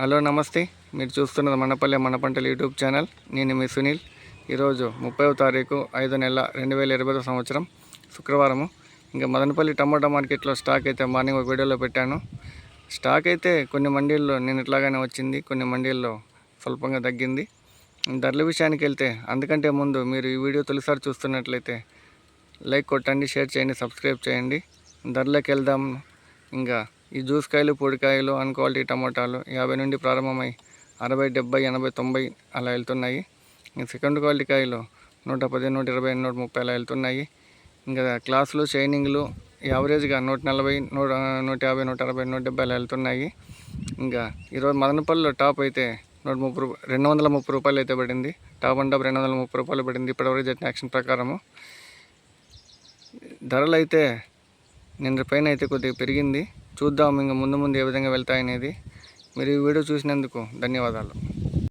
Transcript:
Hello నమస్తే. మీరు చూస్తున్నది మనపల్లె మన పంటల యూట్యూబ్ ఛానల్. నేను మీ సునీల్. ఈరోజు ముప్పైవ తారీఖు ఐదో నెల రెండు వేల ఇరవై సంవత్సరం శుక్రవారము. ఇంకా మదనపల్లి టమాటా మార్కెట్లో స్టాక్ అయితే మార్నింగ్ ఒక వీడియోలో పెట్టాను. స్టాక్ అయితే కొన్ని మండీల్లో నేను ఇట్లాగానే వచ్చింది. కొన్ని మండీల్లో స్వల్పంగా తగ్గింది. ధరల విషయానికి వెళ్తే అందుకంటే ముందు మీరు ఈ వీడియో తొలిసారి చూస్తున్నట్లయితే లైక్ కొట్టండి షేర్ చేయండి సబ్స్క్రైబ్ చేయండి. ధరలోకి వెళ్దాం. ఇంకా ఈ జ్యూస్ కాయలు పొడికాయలు అన్ క్వాలిటీ టమాటాలు యాభై నుండి ప్రారంభమై అరవై డెబ్బై ఎనభై తొంభై అలా వెళ్తున్నాయి. ఇంకా సెకండ్ క్వాలిటీ కాయలు నూట పది నూట ఇరవై నూట ముప్పై అలా వెళ్తున్నాయి. ఇంకా క్లాసులు షైనింగ్లు యావరేజ్గా నూట నలభై నూట నూట యాభై నూట అరవై నూట డెబ్బై అలా వెళ్తున్నాయి. ఇంకా ఈరోజు మదనపల్లిలో టాప్ అయితే నూట ముప్పై రూపాయలు రెండు వందల ముప్పై రూపాయలు అయితే పడింది. టాప్ అండ్ టాప్ రెండు వందల ముప్పై రూపాయలు పడింది. ఇప్పటివరకు జరిగిన యాక్షన్ ప్రకారము. ధరలు అయితే నిన్న పైన అయితే కొద్దిగా పెరిగింది. చూద్దాం ఇంకా ముందు ముందు ఏ విధంగా వెళ్తాయనేది. మీరు ఈ వీడియో చూసినందుకు ధన్యవాదాలు.